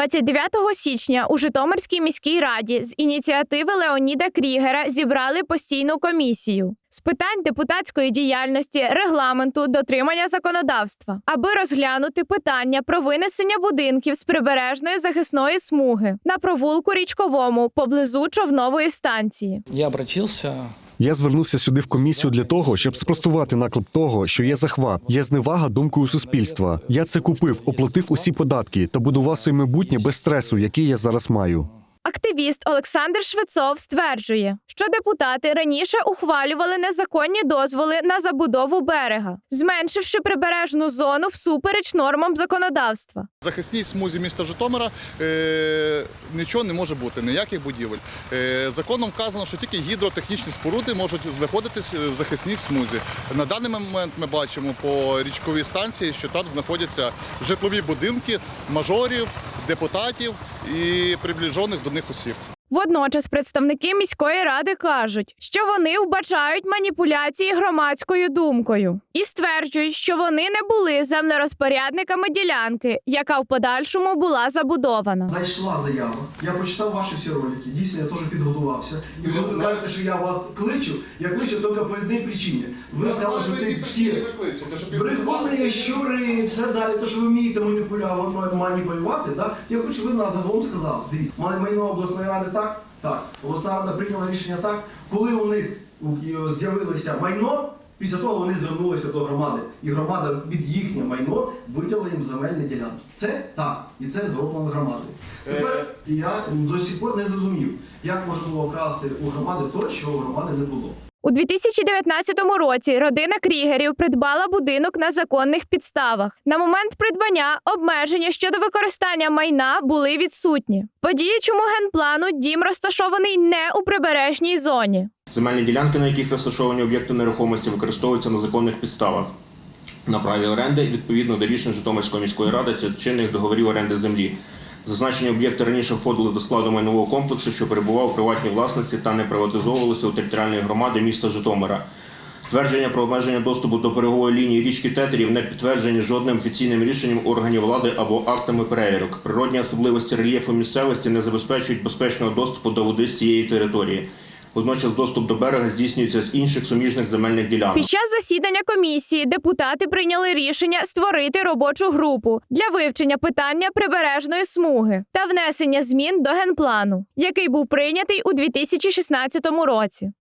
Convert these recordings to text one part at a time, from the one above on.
29 січня у Житомирській міській раді з ініціативи Леоніда Крігера зібрали постійну комісію з питань депутатської діяльності, регламенту, дотримання законодавства, аби розглянути питання про винесення будинків з прибережної захисної смуги на провулку річковому поблизу човнової станції. Я обратился Я звернувся сюди в комісію для того, щоб спростувати наклеп того, що є захват, є зневага думкою суспільства. Я це купив, оплатив усі податки та будував своє майбутнє без стресу, який я зараз маю. Активіст Олександр Швецов стверджує, що депутати раніше ухвалювали незаконні дозволи на забудову берега, зменшивши прибережну зону всупереч нормам законодавства. Захисній смузі міста Житомира е, нічого не може бути, ніяких будівель. Е, законом вказано, що тільки гідротехнічні споруди можуть знаходитись в захисній смузі. На даний момент ми бачимо по річковій станції, що там знаходяться житлові будинки мажорів, депутатів і приближених до них осіб. Водночас представники міської ради кажуть, що вони вбачають маніпуляції громадською думкою і стверджують, що вони не були землерозпорядниками ділянки, яка в подальшому була забудована. Надійшла заява. Я прочитав ваші всі ролики. Дійсно, я теж підготувався. І коли ви кажете, що я вас кличу, я кличу тільки по одній причині. Ви сказали, що ти всі брехуни, щури, все далі, то, що ви вмієте маніпулювати, маніпулювати, да? я хочу, ви нас загалом сказали. Дивіться, має майно обласної ради так, так. Обласна рада прийняла рішення так. Коли у них з'явилося майно, після того вони звернулися до громади. І громада від їхнє майно виділила їм земельні ділянки. Це так. І це зроблено громадою. Тепер я до сих пор не зрозумів, як можна було вкрасти у громади те, що у громади не було. У 2019 році родина Крігерів придбала будинок на законних підставах. На момент придбання обмеження щодо використання майна були відсутні. По діючому генплану дім розташований не у прибережній зоні. Земельні ділянки, на яких розташовані об'єкти нерухомості, використовуються на законних підставах на праві оренди відповідно до рішень Житомирської міської ради та чинних договорів оренди землі. Зазначені об'єкти раніше входили до складу майнового комплексу, що перебував у приватній власності та не приватизовувалися у територіальної громади міста Житомира. Твердження про обмеження доступу до берегової лінії річки Тетерів не підтверджені жодним офіційним рішенням органів влади або актами перевірок. Природні особливості рельєфу місцевості не забезпечують безпечного доступу до води з цієї території. Водночас доступ до берега здійснюється з інших суміжних земельних ділянок. Під час засідання комісії депутати прийняли рішення створити робочу групу для вивчення питання прибережної смуги та внесення змін до генплану, який був прийнятий у 2016 році.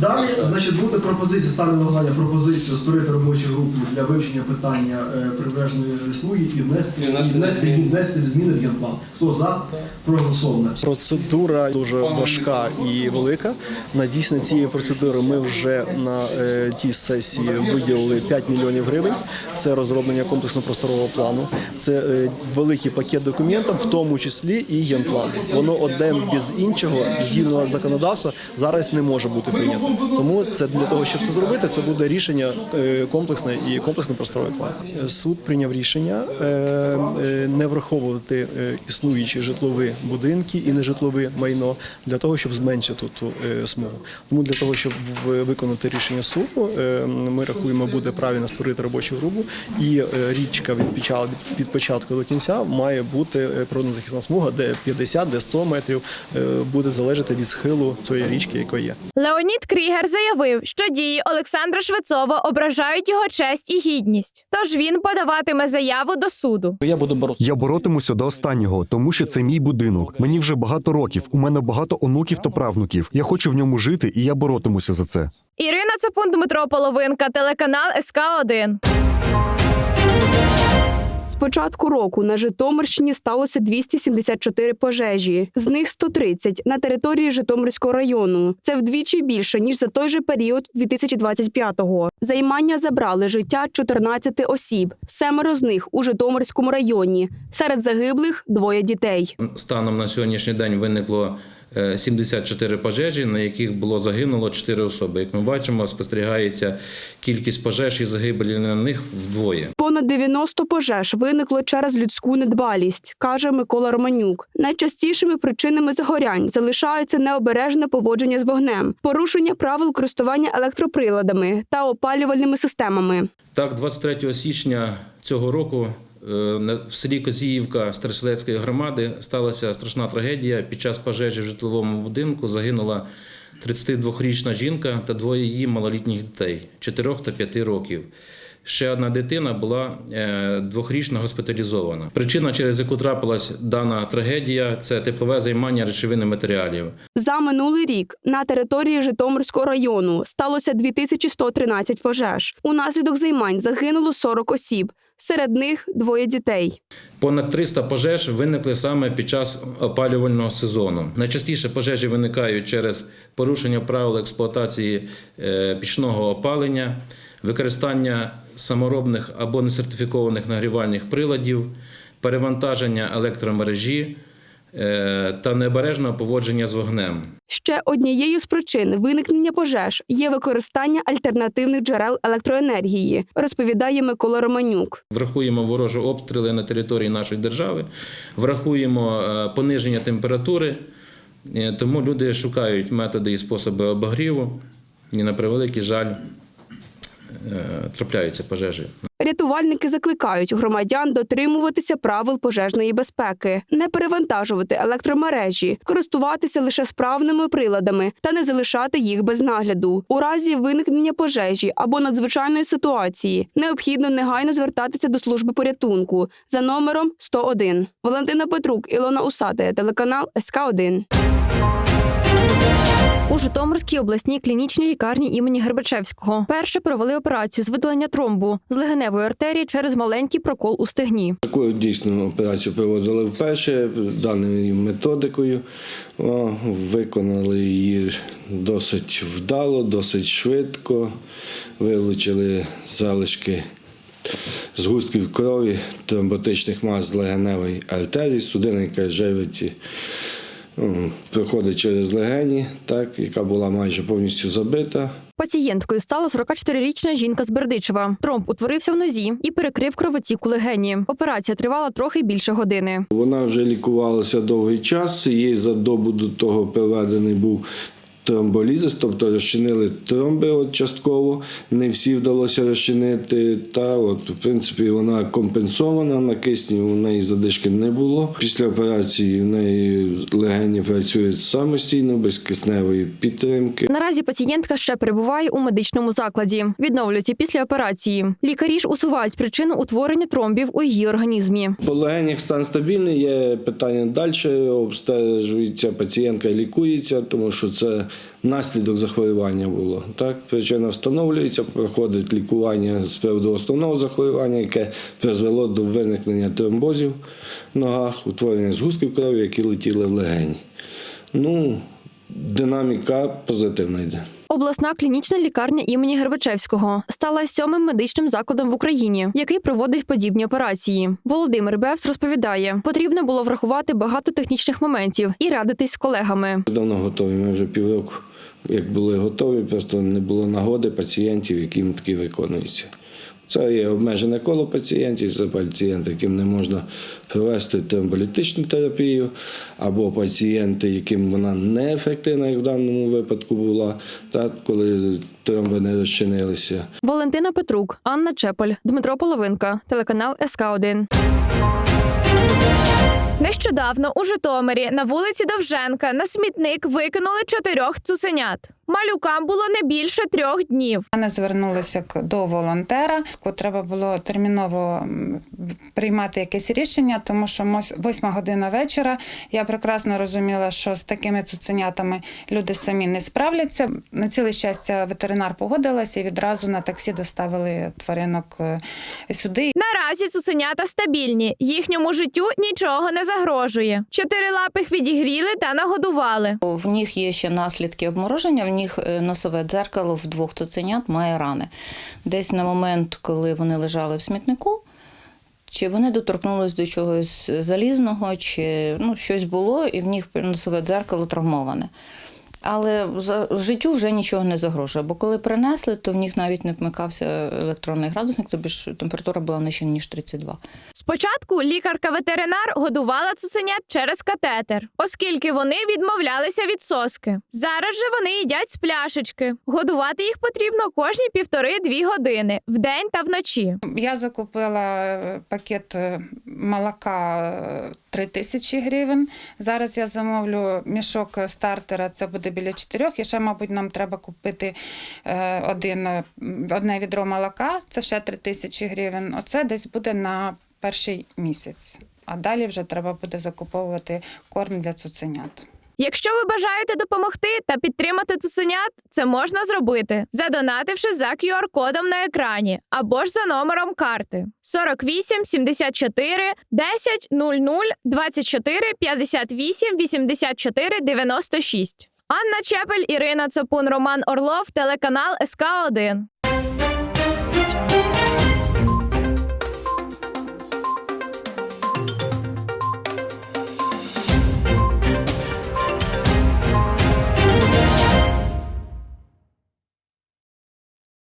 Далі, значить, буде пропозиція, ставлю на пропозицію створити робочу групу для вивчення питання е, прибережної смуги і внести, і внести, і внести зміни в генплан. Хто за, проголосовано. Процедура дуже важка і велика. На дійсно цієї процедури ми вже на е, тій сесії виділили 5 мільйонів гривень. Це розроблення комплексно просторового плану. Це е, великий пакет документів, в тому числі і генплан. Воно одне без іншого згідно законодавства зараз не може бути прийнято. Тому це для того, щоб це зробити, це буде рішення е, комплексне і комплексний просторовий план. Суд прийняв рішення е, е, не враховувати існуючі житлові будинки і нежитлове майно для того, щоб зменшити ту смугу. Тому для того, щоб виконати рішення суду, ми рахуємо, буде правильно створити робочу групу, і річка від початку до кінця має бути природно-захисна смуга, де 50, де 100 метрів буде залежати від схилу тої річки, якої є. Крігер заявив, що дії Олександра Швецова ображають його честь і гідність. Тож він подаватиме заяву до суду. я буду бороться. Я боротимуся до останнього, тому що це мій будинок. Мені вже багато років. У мене багато онуків та правнуків. Я хочу в ньому жити, і я боротимуся за це. Ірина Цапун, Дмитро Половинка, телеканал СК 1 З початку року на Житомирщині сталося 274 пожежі, з них 130 на території Житомирського району. Це вдвічі більше ніж за той же період 2025-го. Займання забрали життя 14 осіб, семеро з них у Житомирському районі. Серед загиблих двоє дітей. Станом на сьогоднішній день виникло 74 пожежі, на яких було загинуло 4 особи. Як ми бачимо, спостерігається кількість пожеж і загибелі на них вдвоє. Понад 90 пожеж виникло через людську недбалість, каже Микола Романюк. Найчастішими причинами загорянь залишаються необережне поводження з вогнем, порушення правил користування електроприладами та опалювальними системами. Так, 23 січня цього року е, в селі Козіївка Староселецької громади сталася страшна трагедія. Під час пожежі в житловому будинку загинула 32-річна жінка та двоє її малолітніх дітей 4 та 5 років. Ще одна дитина була е, двохрічно госпіталізована. Причина, через яку трапилась дана трагедія, це теплове займання речовини матеріалів. За минулий рік на території Житомирського району сталося 2113 пожеж. Унаслідок займань загинуло 40 осіб, серед них двоє дітей. Понад 300 пожеж виникли саме під час опалювального сезону. Найчастіше пожежі виникають через порушення правил експлуатації е, пічного опалення, використання саморобних або несертифікованих нагрівальних приладів, перевантаження електромережі та необережного поводження з вогнем. Ще однією з причин виникнення пожеж є використання альтернативних джерел електроенергії, розповідає Микола Романюк. Врахуємо ворожі обстріли на території нашої держави, врахуємо е, пониження температури, е, тому люди шукають методи і способи обогріву. І на превеликий жаль е, трапляються пожежі. Рятувальники закликають громадян дотримуватися правил пожежної безпеки, не перевантажувати електромережі, користуватися лише справними приладами та не залишати їх без нагляду. У разі виникнення пожежі або надзвичайної ситуації необхідно негайно звертатися до служби порятунку за номером 101. Валентина Петрук, Ілона Усатая, телеканал СК 1 У Житомирській обласній клінічній лікарні імені Гербачевського перше провели операцію з видалення тромбу з легеневої артерії через маленький прокол у стегні. Таку дійсно операцію проводили вперше даною методикою. Виконали її досить вдало, досить швидко. Вилучили залишки згустків крові, тромботичних мас з легеневої артерії, судина, яка живить, проходить через легені, так, яка була майже повністю забита. Пацієнткою стала 44-річна жінка з Бердичева. Тромб утворився в нозі і перекрив кровотік у легені. Операція тривала трохи більше години. Вона вже лікувалася довгий час. Їй за добу до того проведений був тромболізис, тобто розчинили тромби от частково. Не всі вдалося розчинити. Та от, в принципі, вона компенсована на кисні, у неї задишки не було. Після операції в неї легені працюють самостійно, без кисневої підтримки. Наразі пацієнтка ще перебуває у медичному закладі. Відновлюється після операції. Лікарі ж усувають причину утворення тромбів у її організмі. По легенях стан стабільний, є питання далі. Обстежується пацієнтка, лікується, тому що це наслідок захворювання було. Так, причина встановлюється, проходить лікування з приводу основного захворювання, яке призвело до виникнення тромбозів в ногах, утворення згустків крові, які летіли в легені. Ну, динаміка позитивна йде. Обласна клінічна лікарня імені Гербачевського стала сьомим медичним закладом в Україні, який проводить подібні операції. Володимир Бевс розповідає, потрібно було врахувати багато технічних моментів і радитись з колегами. Давно готові. Ми вже півроку, як були готові, просто не було нагоди пацієнтів, яким такі виконуються. Це є обмежене коло пацієнтів, це пацієнти, яким не можна провести тромболітичну терапію, або пацієнти, яким вона неефективна, як в даному випадку була, так, коли тромби не розчинилися. Валентина Петрук, Анна Чепель, Дмитро Половинка, телеканал СК 1 Нещодавно у Житомирі на вулиці Довженка на смітник викинули чотирьох цуценят. Малюкам було не більше трьох днів. Вони звернулися до волонтера. ко Треба було терміново приймати якесь рішення, тому що мось- восьма година вечора. Я прекрасно розуміла, що з такими цуценятами люди самі не справляться. На ціле щастя, ветеринар погодилася і відразу на таксі доставили тваринок е, сюди. Наразі цуценята стабільні, їхньому життю нічого не загрожує. Чотирилапих відігріли та нагодували. В них є ще наслідки обмороження, в них е, носове дзеркало в двох цуценят має рани. Десь на момент, коли вони лежали в смітнику, чи вони доторкнулись до чогось залізного, чи ну, щось було, і в них носове дзеркало травмоване. Але за- життю вже нічого не загрожує, бо коли принесли, то в них навіть не вмикався електронний градусник, тобі ж температура була нижче, ніж 32. Спочатку лікарка-ветеринар годувала цуценят через катетер, оскільки вони відмовлялися від соски. Зараз же вони їдять з пляшечки. Годувати їх потрібно кожні півтори-дві години вдень та вночі. Я закупила е, пакет е, молока е, 3 тисячі гривень. Зараз я замовлю мішок стартера, це буде біля 4. І ще, мабуть, нам треба купити е, один, е, одне відро молока, це ще 3 тисячі гривень. Оце десь буде на перший місяць. А далі вже треба буде закуповувати корм для цуценят. Якщо ви бажаєте допомогти та підтримати цуценят, це можна зробити, задонативши за QR-кодом на екрані або ж за номером карти 48 74 10 00 24 58 84 96. Анна Чепель, Ірина Цапун, Роман Орлов, телеканал СК 1